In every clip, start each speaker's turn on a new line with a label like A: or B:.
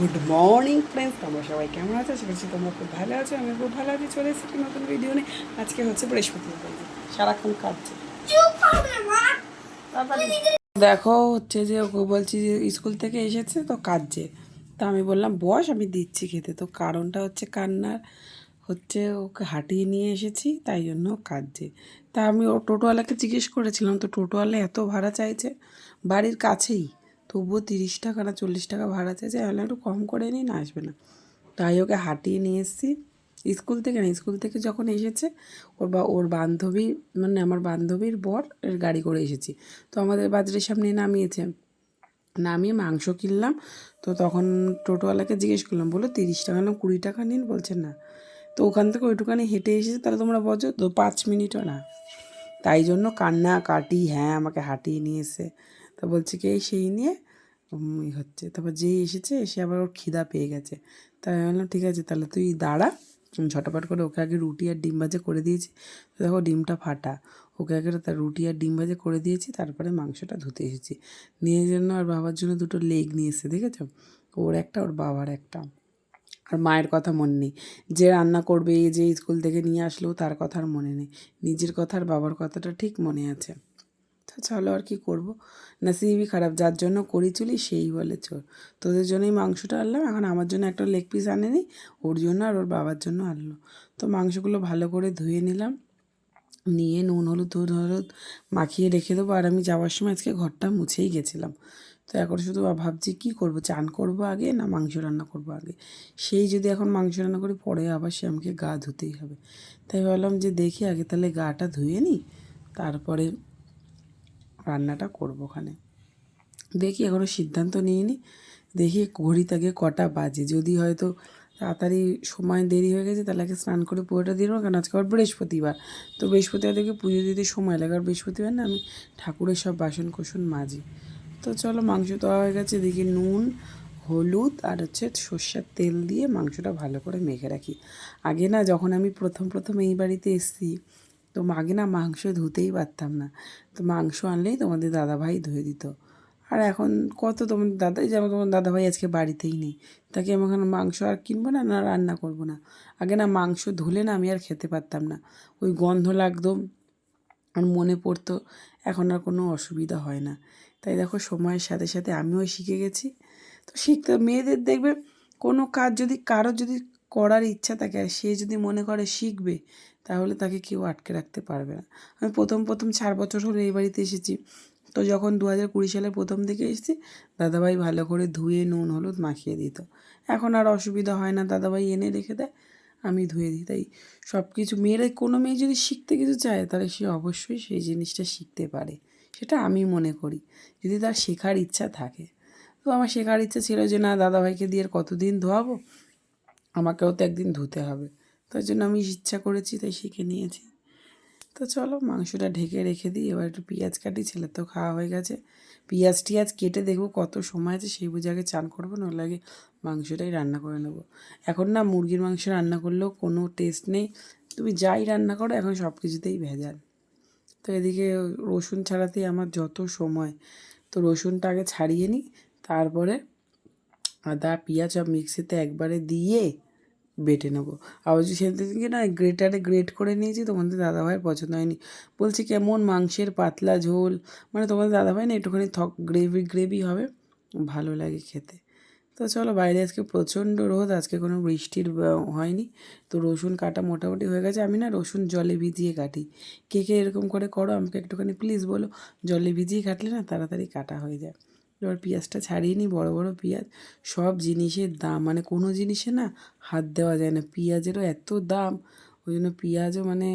A: Good morning friends, তোমরা সবাই কেমন আছো? আশা করছি তোমরা খুব ভালো আছো আমি খুব ভালো আছি, চলে এসেছি নতুন ভিডিও নিয়ে। আজকে হচ্ছে বৃহস্পতিবার সারাক্ষণ কাটছে দেখো হচ্ছে যে ওকে বলছি যে স্কুল থেকে এসেছে, তো কাঁদছে। তা আমি বললাম, বস, আমি দিচ্ছি খেতে। তো কারণটা হচ্ছে কান্নার, হচ্ছে ওকে হাঁটিয়ে নিয়ে এসেছি, তাই জন্য কাঁদছে। তা আমি ও টোটোওয়ালাকে জিজ্ঞেস করেছিলাম, তো টোটোওয়ালা এত ভাড়া চাইছে? বাড়ির কাছেই। তবুও তিরিশ টাকা না চল্লিশ টাকা ভাড়া চাইছে, আমি একটু কম করে নিই না আসবে না। তাই ওকে হাঁটিয়ে নিয়ে এসেছি। স্কুল থেকে না, স্কুল থেকে যখন এসেছে, ওর বা, ওর বান্ধবী মানে আমার বান্ধবীর বর গাড়ি করে এসেছি। তো আমাদের বাজারের সামনে নামিয়েছে। নামিয়ে মাংস কিনলাম। তো তখন টোটোওয়ালাকে জিজ্ঞেস করলাম বলো তিরিশ টাকা না কুড়ি টাকা নিন? বলছে, না। তো ওখান থেকে ওইটুখানি হেঁটে এসেছে, তাহলে তোমরা বোঝো তো পাঁচ মিনিটও না। তাই জন্য কান্না কাটি হ্যাঁ আমাকে হাঁটিয়ে নিয়ে এসে। তো বলছে কি, এই সেই নিয়ে হচ্ছে। তারপর যেই এসেছে, এসে আবার ওর খিদা পেয়ে গেছে। তাই আমি বললাম, ঠিক আছে, তাহলে তুই দাঁড়া ঝটাপট করে ওকে আগে রুটি আর ডিম ভাজা করে দিয়েছি। দেখো ডিমটা ফাটা। ওকে আগে তার রুটি আর ডিম ভাজা করে দিয়েছি, তারপরে মাংসটা ধুতে এসেছি। নিয়ে জন্য আর বাবার জন্য দুটো লেগ নিয়ে এসে দেখেছ? ওর একটা, ওর বাবার একটা। আর মায়ের কথা মনে নেই। যে রান্না করবে যে স্কুল থেকে নিয়ে আসলেও তার কথা আর মনে নেই। নিজের কথা আর বাবার কথাটা ঠিক মনে আছে। তো চলো আর কি করব। নাসিবই খারাপ, যার জন্য করি চুলি সেই বলে চোর। তোদের জন্যই মাংসটা আনলাম, এখন আমার জন্য একটা লেগ পিস আনেনি, ওর জন্য আর ওর বাবার জন্য আনলো। তো মাংসগুলো ভালো করে ধুয়ে নিলাম, নিয়ে নুন, হলুদ নুন হলুদ মাখিয়ে রেখে দেবো। আর আমি যাওয়ার সময় আজকে ঘরটা মুছেই গেছিলাম। তো এখন শুধু ভাবছি কী করব, চান করব আগে না মাংস রান্না করব আগে? সেই যদি এখন মাংস রান্না করি, পরে আবার সে আমাকে গা ধুতেই হবে। তাই ভাবলাম যে দেখি আগে তাহলে গাটা ধুয়ে নিই, তারপরে রান্নাটা করব ওখানে। দেখি এখনও সিদ্ধান্ত নিই নিইনি। দেখি ঘড়িতে আগে কটা বাজে। যদি হয়তো তাড়াতাড়ি সময় দেরি হয়ে গেছে, তাহলে আগে স্নান করে পুজোটা দিয়ে দেবো কারণ আজকে আবার বৃহস্পতিবার। তো বৃহস্পতিবার থেকে পুজো দিতে সময় লাগে, আর বৃহস্পতিবার না আমি ঠাকুরের সব বাসন কোসন মাজি। তো চলো মাংস দেওয়া হয়ে গেছে এদিকে নুন, হলুদ, আর হচ্ছে সর্ষের তেল দিয়ে মাংসটা ভালো করে মেখে রাখি। আগে না যখন আমি প্রথম প্রথম এই বাড়িতে এসেছি তো আগে না মাংস ধুতেই পারতাম না। তো মাংস আনলেই তোমাদের দাদাভাই ধুয়ে দিত। আর এখন কত তোমার দাদাই যেমন তোমার দাদাভাই আজকে বাড়িতেই নেই। তাকে আমি এখন মাংস আর কিনবো না না রান্না করব না? আগে না মাংস ধুলে না আমি আর খেতে পারতাম না। ওই গন্ধ লাগতো, আর মনে পড়তো, এখন আর কোনো অসুবিধা হয় না। তাই দেখো, সময়ের সাথে সাথে আমিও শিখে গেছি। তো শিখতে, মেয়েদের দেখবে কোনো কাজ যদি, কারোর যদি করার ইচ্ছা থাকে আর সে যদি মনে করে শিখবে, তাহলে তাকে কেউ আটকে রাখতে পারবে না। আমি প্রথম প্রথম চার বছর হলো এই বাড়িতে এসেছি। তো যখন দু হাজার কুড়ি সালে প্রথম দিকে এসেছি, দাদাভাই ভালো করে ধুয়ে নুন, হলুদ মাখিয়ে দিত। এখন আর অসুবিধা হয় না, দাদাভাই এনে রেখে দেয়, আমি ধুয়ে দিই। তাই সব কিছু মেয়েরা, কোনো মেয়ে যদি শিখতে কিছু চায়, তাহলে সে অবশ্যই সেই জিনিসটা শিখতে পারে। সেটা আমি মনে করি, যদি তার শেখার ইচ্ছা থাকে। তো আমার শেখার ইচ্ছা ছিল যে, না, দাদাভাইকে দিয়ে আর কতদিন ধোয়াবো? আমাকেও তো একদিন ধুতে হবে। তার জন্য আমি ইচ্ছা করেছি, তাই শিখে নিয়েছি। তো চলো, মাংসটা ঢেকে রেখে দিই। এবার একটু পেঁয়াজ কাটি, ছেলে তো খাওয়া হয়ে গেছে। পেঁয়াজ টিয়াজ কেটে দেখব কত সময় আছে, সেই বুঝে আগে চান করব না লাগে মাংসটাই রান্না করে নেব। এখন না, মুরগির মাংস রান্না করলেও কোনো টেস্ট নেই। তুমি যাই রান্না করো, এখন সব কিছুতেই ভেজাল। তো এদিকে রসুন ছাড়াতেই আমার যত সময়, তো রসুনটা আগে ছাড়িয়ে নিই, তারপরে আদা, পেঁয়াজ সব মিক্সিতে একবারে দিয়ে বেটে নেব। আবার যদি সেদিনকে না গ্রেটারে গ্রেট করে নিয়েছি তোমাদের দাদাভাইয়ের পছন্দ হয়নি। বলছি কেমন মাংসের পাতলা ঝোল? মানে তোমাদের দাদাভাই না একটুখানি থক গ্রেভি গ্রেভি হবে, ভালো লাগে খেতে। তো চলো বাইরে আজকে প্রচণ্ড রোদ, আজকে কোনো বৃষ্টির হয়নি। তো রসুন কাটা মোটামুটি হয়ে গেছে, আমি না রসুন জলে ভিজিয়ে কাটি। কে কে এরকম করে করো, আমাকে একটুখানি প্লিজ বলো। জলে ভিজিয়ে কাটলে না তাড়াতাড়ি কাটা হয়ে যায়। এবার পেঁয়াজটা ছাড়িয়ে নিই, বড়ো বড়ো পেঁয়াজ। সব জিনিসের দাম মানে কোনো জিনিসে না হাত দেওয়া যায় না। পেঁয়াজেরও এত দাম, ওই জন্য পেঁয়াজও মানে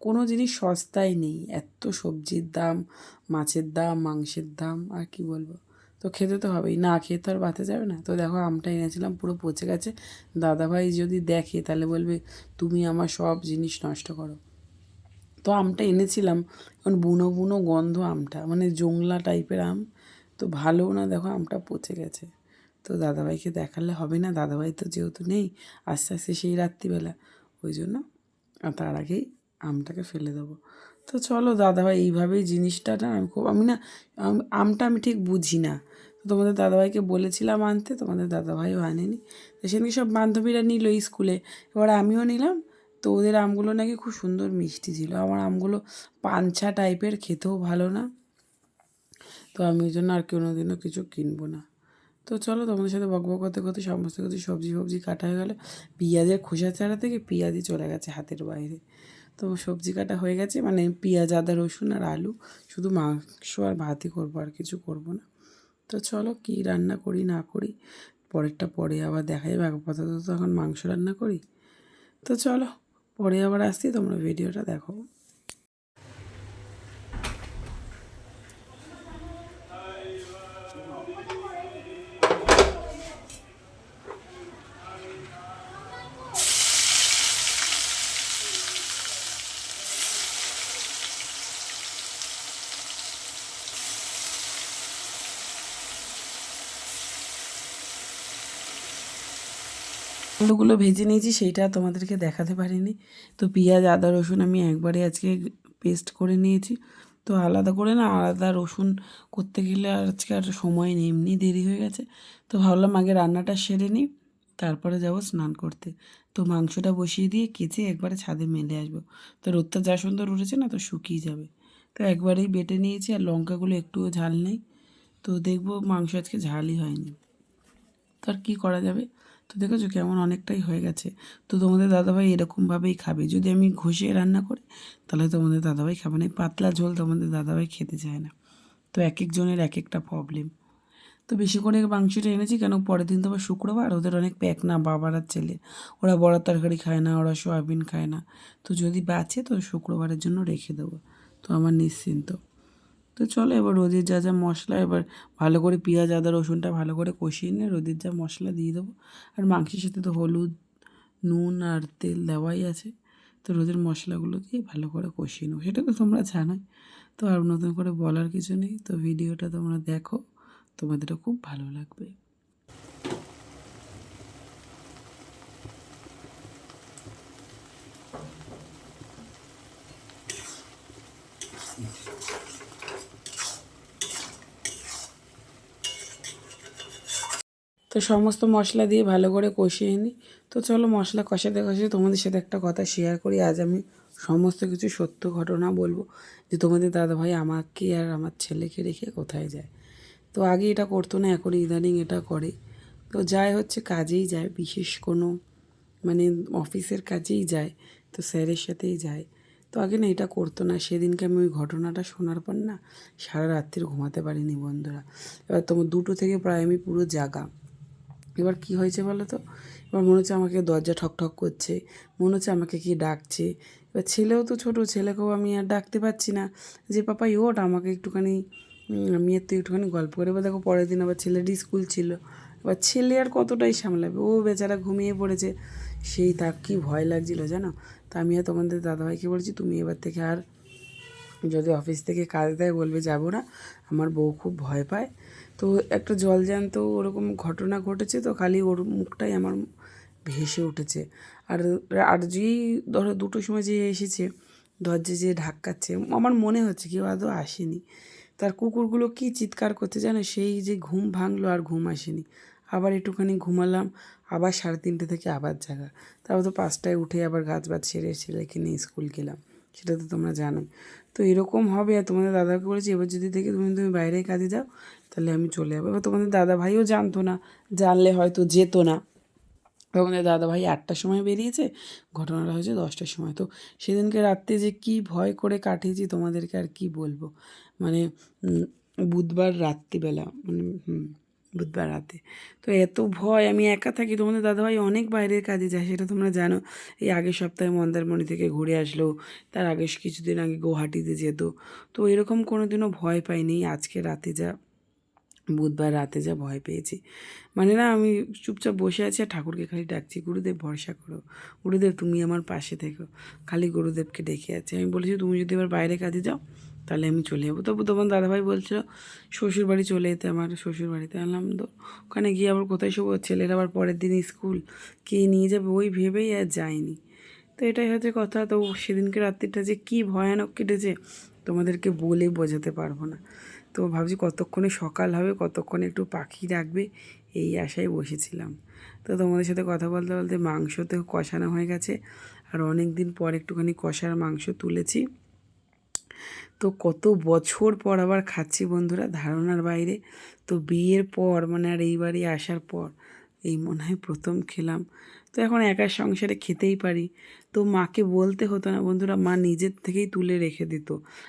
A: কোনো জিনিস সস্তায় নেই। এত সবজির দাম, মাছের দাম, মাংসের দাম, আর কি বলব? তো খেতে তো হবেই। না খেয়ে তো আর বাতে যাবে না। তো দেখো, আমটা এনেছিলাম, পুরো পচে গেছে। দাদাভাই যদি দেখে, তাহলে বলবে, তুমি আমার সব জিনিস নষ্ট করো। তো আমটা এনেছিলাম, এখন বুনো বুনো গন্ধ আমটা মানে জংলা টাইপের আম। তো ভালো না, দেখো আমটা পচে গেছে। তো দাদাভাইকে দেখালে হবে না, দাদাভাই তো যেহেতু নেই, আস্তে আস্তে সেই রাত্রিবেলা। ওই জন্য তার আগেই আমটাকে ফেলে দেবো। তো চলো দাদাভাই, এইভাবেই জিনিসটা না আমি খুব, আমি না, আম- আমটা আমি ঠিক বুঝি না। তোমাদের দাদাভাইকে বলেছিলাম আনতে, তোমাদের দাদাভাইও আনেনি। তো সেদিনকে সব বান্ধবীরা নিল স্কুলে। এবার আমিও নিলাম। তো ওদের আমগুলো নাকি খুব সুন্দর মিষ্টি ছিল। আমার আমগুলো পাঞ্ছা টাইপের খেতেও ভালো না। তো আমি ওই জন্য আর কোনো দিনও কিছু কিনবো না। তো চলো তোমাদের সাথে বক বক করতে করতে সমস্ত কিছু সবজি ফবজি কাটা হয়ে গেলো। পেঁয়াজের খোসা ছাড়া থেকে পেঁয়াজই চলে গেছে হাতের বাইরে। তো সবজি কাটা হয়ে গেছে মানে পেঁয়াজ, আদা, রসুন আর আলু। শুধু মাংস আর ভাতই করব, আর কিছু করব না। তো চলো কী রান্না করি না করি, পরেরটা পরে আবার দেখা যাবে। আপাতত তো এখন মাংস রান্না করি। তো চলো পরে আবার আসছি, তোমরা ভিডিওটা দেখো। আলুগুলো ভেজে নিয়েছি, সেইটা তোমাদেরকে দেখাতে পারিনি। তো পেঁয়াজ, আদা, রসুন আমি একবারে আজকে পেস্ট করে নিয়েছি। তো আলাদা করে না আলাদা রসুন করতে গেলে আজকে আর সময় নেই, এমনি দেরি হয়ে গেছে। তো ভাবলাম আগে রান্নাটা সেরে নিই, তারপরে যাব স্নান করতে। তো মাংসটা বসিয়ে দিয়ে কেচে একবারে ছাদে মেলে আসব। তো রোদটা যা সুন্দর উঠেছে না, তো শুকিয়ে যাবে। তো একবারেই বেটে নিয়েছি, আর লঙ্কাগুলো একটুও ঝাল নেই। তো দেখব মাংস আজকে ঝালই হয়নি। তো আর কী করা যাবে? তো দেখেছ কেমন অনেকটাই হয়ে গেছে। তো তোমাদের দাদাভাই এরকমভাবেই খাবে। যদি আমি ঘষিয়ে রান্না করি, তাহলে তোমাদের দাদাভাই খাবে না। পাতলা ঝোল তোমাদের দাদাভাই খেতে চায় না। তো এক একজনের এক একটা প্রবলেম তো বেশি করে মাংসটা এনেছি কেন? পরের দিন তো আবার শুক্রবার, ওদের অনেক প্যাক না বাবার আর ছেলে। ওরা বড়ার তরকারি খায় না, ওরা সয়াবিন খায় না। তো যদি বাঁচে তো শুক্রবারের জন্য রেখে দেবো। তো আমার নিশ্চিন্ত। তো চলো এবার রোদের যা যা মশলা, এবার ভালো করে পেঁয়াজ, আদা, রসুনটা ভালো করে কষিয়ে নিয়ে রোদের যা মশলা দিয়ে দেবো। আর মাংসের সাথে তো হলুদ, নুন আর তেল দেওয়াই আছে। তো রোদের মশলাগুলো দিয়ে ভালো করে কষিয়ে নেব। সেটা তো তোমরা জানোই। তো আর নতুন করে বলার কিছু নেই। তো ভিডিওটা তোমরা দেখো। তোমাদেরও খুব ভালো লাগবে। তো সমস্ত মশলা দিয়ে ভালো করে কষিয়ে নিই। তো চলো মশলা কষাতে কষাতে তোমাদের সাথে একটা কথা শেয়ার করি। আজ আমি সমস্ত কিছু সত্য ঘটনা বলব যে তোমাদের দাদাভাই আমাকে আর আমার ছেলেকে রেখে কোথায় যায়। তো আগে এটা করতো না, এখন ইদানিং এটা করে। তো যায় হচ্ছে কাজেই যায়, বিশেষ কোনো মানে অফিসের কাজেই যায়, তো স্যারের সাথেই যায়। তো আগে না এটা করতো না, সেদিনকে আমি ওই ঘটনাটা শোনার পর না সারা রাত্রির ঘুমাতে পারিনি বন্ধুরা। এবার তোমার দুটো থেকে প্রায় আমি পুরো জাগা এবার কি হয়েছে বলো তো? এবার মনে হচ্ছে আমাকে দরজা ঠক ঠক করছে, মনে হচ্ছে আমাকে কি ডাকছে। এবার ছেলেও তো ছোটো, ছেলেকেও আমি আর ডাকতে পারছি না। যে পাপাই ওট আমাকে একটুখানি আমি তো একটুখানি গল্প করে দেখো পরের দিন আবার ছেলেরই স্কুল ছিল। এবার ছেলে আর কতটাই সামলাবে? ও বেচারা ঘুমিয়ে পড়েছে। সেই তার কি ভয় লাগছিল জানো? তা আমি আর তোমাদের দাদাভাইকে বলছি, তুমি এবার থেকে আর যদি অফিস থেকে কাজ দেয় বলবে, যাব না। আমার বউ খুব ভয় পায়। তো একটা জলজ্যান্ত ওরকম ঘটনা ঘটেছে তো খালি ওর মুখটাই আমার ভেসে উঠেছে। আর আর যেই ধরো দুটোর সময় যে এসেছে, দরজা যে ঢাকাচ্ছে, আমার মনে হচ্ছে কেউ আদৌ আসেনি। তার কুকুরগুলো কি চিৎকার করতে জানো? সেই যে ঘুম ভাঙলো আর ঘুম আসেনি। আবার একটুখানি ঘুমালাম, আবার সাড়ে তিনটে থেকে আবার জাগা। তারপর তো পাঁচটায় উঠে আবার গাছ বাজ সেরে ছেলেকে নিয়ে স্কুল গেলাম। সেটা তো তোমরা জানোই। তো এরকম হবে আর তোমাদের দাদাকে বলেছি, এবার যদি দেখি তুমি তুমি বাইরে কাজে যাও তাহলে আমি চলে যাব। এবার তোমাদের দাদা ভাইও জানতো না, জানলে হয়তো যেত না। তোমাদের দাদা ভাই আটটার সময় বেরিয়েছে, ঘটনাটা হয়েছে দশটার সময়। তো সেদিনকে রাত্রে যে কি ভয় করে কাটিয়েছি তোমাদেরকে আর কি বলব? মানে বুধবার রাত্রিবেলা মানে বুধবার রাতে। তো এত ভয়, আমি একা থাকি, তোমাদের দাদাভাই অনেক বাইরের কাজে যায়, সেটা তোমরা জানো। এই আগের সপ্তাহে মন্দারমণি থেকে ঘুরে আসলো, তার আগে কিছুদিন আগে গুয়াহাটিতে যেত। তো এরকম কোনো দিনও ভয় পাইনি, আজকে রাতে যা বুধবার রাতে যা ভয় পেয়েছি। মানে না, আমি চুপচাপ বসে আছি আর ঠাকুরকে খালি ডাকছি, গুরুদেব, ভরসা করো। গুরুদেব, তুমি আমার পাশে থেকো। খালি গুরুদেবকে ডেকে আছি। আমি বলেছি, তুমি যদি এবার বাইরে কাজে যাও, তাহলে আমি চলে যাব। তবু তোমার দাদাভাই বলছিল শ্বশুর বাড়ি চলে যেতে আমার শ্বশুর বাড়িতে আনলাম তো ওখানে গিয়ে আবার কোথায় শোবো? ছেলের আবার পরের দিন স্কুল। কে নিয়ে যাবে? ওই ভেবেই আর যায়নি তো এটাই হচ্ছে কথা। তো সেদিনকে রাত্রিটা যে কী ভয়ানক কেটেছে, তোমাদেরকে বলে বোঝাতে পারব না। তো ভাবছি কতক্ষণে সকাল হবে, কতক্ষণে একটু পাখি ডাকবে, এই আশায় বসেছিলাম। তো তোমাদের সাথে কথা বলতে বলতে মাংস তো কষানো হয়ে গেছে, আর অনেক দিন পর একটুখানি কষার মাংস তুলেছি। তো কত বছর পর আবার খাচ্ছি বন্ধুরা, ধারণার বাইরে। তো বিয়ের পর মানে আর এই বাড়ি আসার পর, এই মনে হয় প্রথম খেলাম। তো এখন একার সংসারে খেতেই পারি। তো মাকে বলতে হতো না, বন্ধুরা, মা নিজের থেকেই তুলে রেখে দিত।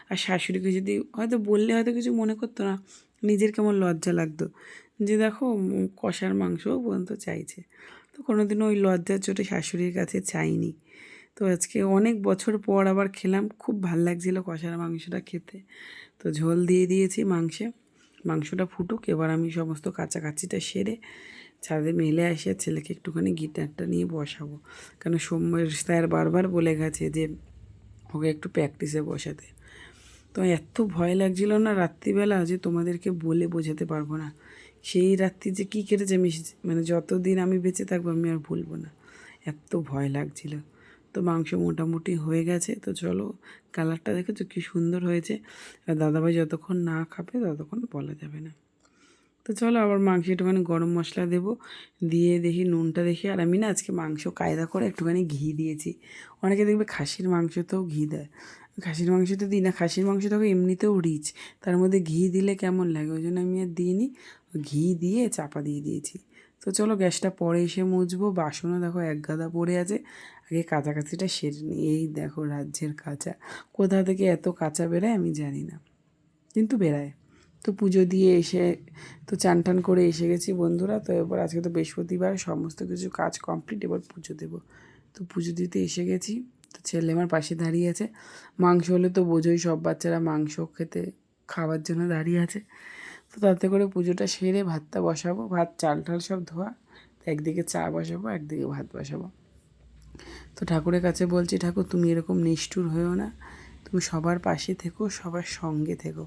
A: আর শাশুড়িকে যদি হয়তো বললে হয়তো কিছু মনে করতো না, নিজের কেমন লজ্জা লাগতো। যে দেখো কষার মাংসও পর্যন্ত চাইছে। তো কোনোদিনও ওই লজ্জার চোটে শাশুড়ির কাছে চাইনি। তো আজকে অনেক বছর পর আবার খেলাম, খুব ভালো লাগছিল কষার মাংসটা খেতে। তো ঝোল দিয়ে দিয়েছি মাংসে। মাংসটা ফুটুক, এবার আমি সমস্ত কাছাকাছিটা সেরে ছাদে মেলে আসে ছেলেকে একটুখানি গিটারটা নিয়ে বসাবো। কারণ সোমবার স্যার বারবার বলে গেছে যে, ওকে একটু প্র্যাকটিসে বসাতে। তো এত ভয় লাগছিল না রাত্রিবেলা যে তোমাদেরকে বলে বোঝাতে পারব না। সেই রাত্রি যে কী কেটেছে আমি মানে যতদিন আমি বেঁচে থাকব আমি আর ভুলবো না। এত ভয় লাগছিল। তো মাংস মোটামুটি হয়ে গেছে। তো চলো কালারটা দেখেছ কী সুন্দর হয়েছে। আর দাদাভাই যতক্ষণ না খাবে ততক্ষণ বলা যাবে না। তো চলো আবার মাংস একটুখানি গরম মশলা দেবো। দিয়ে দেখি নুনটা দেখি। আর আমি না আজকে মাংস কায়দা করে একটুখানি ঘি দিয়েছি। অনেকে দেখবে খাসির মাংসতেও ঘি দেয়। খাসির মাংস তো দিই না। খাসির মাংস তো এমনিতেও রিচ তার মধ্যে ঘি দিলে কেমন লাগে? ওই জন্য আমি আর দিইনি। ঘি দিয়ে চাপা দিয়ে দিয়েছি। তো চলো গ্যাসটা পরে এসে মুছবো। বাসনও দেখো এক গাদা পড়ে আছে। আগে কাছাকাছিটা সেরে নিই এই দেখো রাজ্যের কাঁচা। কোথা থেকে এত কাঁচা বেরোয় আমি জানি না। কিন্তু বেড়ায় তো পুজো দিয়ে এসে তো চান টান করে এসে গেছি বন্ধুরা। তো এবার আজকে তো বৃহস্পতিবার, সমস্ত কিছু কাজ কমপ্লিট এবার পুজো দেবো। তো পুজো দিতে এসে গেছি। তো ছেলে আমার পাশে দাঁড়িয়ে আছে। মাংস হলে তো বোঝোই, সব বাচ্চারা মাংস খেতে খাওয়ার জন্য দাঁড়িয়ে আছে। তো তাতে করে পুজোটা সেরে ভাতটা বসাবো। ভাত, চাল টাল সব ধোয়া। তো একদিকে চা বসাবো, একদিকে ভাত বসাবো। তো ঠাকুরের কাছে বলছি, ঠাকুর, তুমি এরকম নিষ্ঠুর হয়েও না। তুমি সবার পাশে থেকো, সবার সঙ্গে থেকো।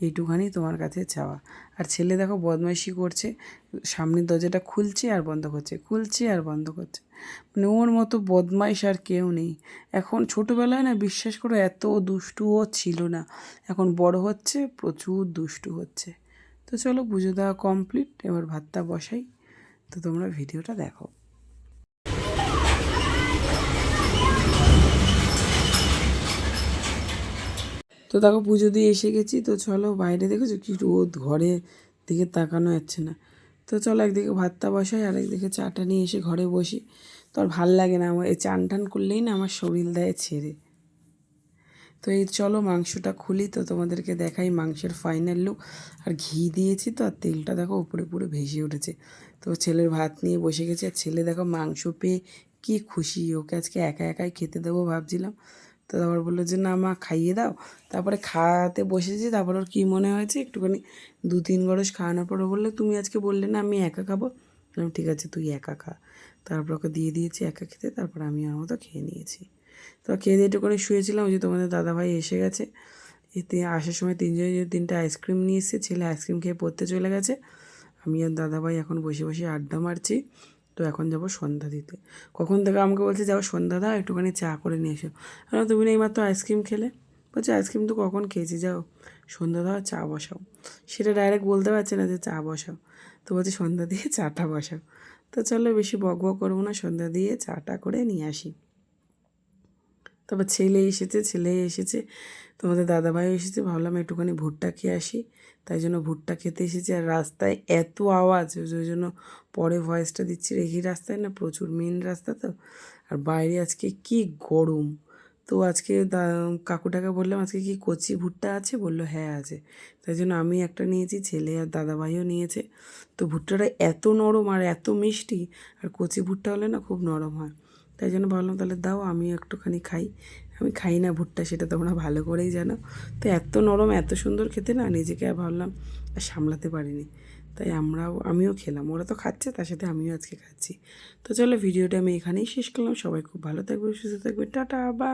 A: এইটুখানি তোমার কাছে চাওয়া। আর ছেলে দেখো বদমাইশি করছে, সামনের দরজাটা খুলছে আর বন্ধ করছে, খুলছে আর বন্ধ করছে। মানে ওর মতো বদমাইশ আর কেউ নেই। এখন ছোটোবেলায় না বিশ্বাস করো এত দুষ্টুও ছিল না। এখন বড় হচ্ছে, প্রচুর দুষ্টু হচ্ছে। তো চলো পুজো দেওয়া কমপ্লিট এবার ভাতটা বসাই। তো তোমরা ভিডিওটা দেখো। তো দেখো পুজো দিয়ে এসে গেছি। তো চলো বাইরে দেখেছ কি রোদ, ঘরে দিকে তাকানো যাচ্ছে না। তো চলো একদিকে ভাতটা বসাই আর একদিকে চাটা নিয়ে এসে ঘরে বসি। তো আর ভালো লাগে না আমার, এই চান টান করলেই না আমার শরীর দেয় ছেড়ে। তো এই চলো মাংসটা খুলি, তো তোমাদেরকে দেখাই মাংসের ফাইনাল লুক আর ঘি দিয়েছি তো, আর তেলটা দেখো উপরে পুরো ভেসে উঠেছে। তো ছেলের ভাত নিয়ে বসে গেছে, আর ছেলে দেখো মাংস পেয়ে কি খুশি, ওকে আজকে একা একাই খেতে দেবো ভাবছিলাম। তো তারপর বলল যে, না মা, খাইয়ে দাও। তারপরে খাওয়াতে বসেছি, তারপর ওর কী মনে হয়েছে, একটুখানি দু তিন গরস খাওয়ানোর পরে বলল, তুমি আজকে বললে না আমি একা খাব? বললাম, ঠিক আছে, তুই একা খা। তারপর ওকে দিয়ে দিয়েছি, একা খেতে, তারপর আমি আমার মতো খেয়ে নিয়েছি। তো খেয়ে দিয়ে একটু করে শুয়েছিলাম, ওই যে তোমাদের দাদাভাই এসে গেছে। এতে আসার সময় তিনজনে যে তিনটে আইসক্রিম নিয়ে এসেছে, ছেলে আইসক্রিম খেয়ে পড়তে চলে গেছে। আমি আর দাদাভাই এখন বসে বসে আড্ডা মারছি। তো এখন যাব সন্ধ্যা দিতে। কখন থেকে আমাকে বলছে যাব সন্ধ্যা দাও, একটুখানি চা করে নিয়ে এসো। আমি তুমি না এইমাত্র আইসক্রিম খেলে? বলছে, আইসক্রিম তো কখন খেয়েছি, যাও, সন্ধ্যা দাও চা বসাও। সেটা ডাইরেক্ট বলতে পারছে না যে চা বসাও। তো বলছে, সন্ধ্যা দিয়ে চাটা বসাও। তো চলো, বেশি বক বক করব না, সন্ধ্যা দিয়ে চাটা করে নিয়ে আসি। তারপর ছেলে এসেছে ছেলে এসেছে, তোমাদের দাদাভাই এসেছে, ভাবলাম একটুখানি ভুট্টা খেয়ে আসি। তাই জন্য ভুট্টা খেতে এসেছি আর রাস্তায় এত আওয়াজ, ওই জন্য পরে ভয়েসটা দিচ্ছি রেখি রাস্তায় না প্রচুর মেন রাস্তা তো। আর বাইরে আজকে কি গরম। তো আজকে কাকুটাকে বললাম, আজকে কি কচি ভুট্টা আছে? বলল হ্যাঁ আছে। তাই জন্য আমি একটা নিয়েছি, ছেলে আর দাদাভাইও নিয়েছে। তো ভুট্টাটা এত নরম আর এত মিষ্টি, আর কচি ভুট্টা হলে না খুব নরম হয়। তাই জন্য ভাবলাম তাহলে দাও, আমিও একটুখানি খাই। আমি খাই না ভুট্টা, সেটা তোমরা ভালো করেই জানো। তো এত নরম, এত সুন্দর খেতে না নিজেকে আর ভাবলাম আর সামলাতে পারিনি। তাই আমরাও, আমিও খেলাম। ওরা তো খাচ্ছে, তার সাথে আমিও আজকে খাচ্ছি। তো চলো, ভিডিওটা আমি এখানেই শেষ করলাম। সবাই খুব ভালো থাকবে, সুস্থ থাকবে। টাটা বা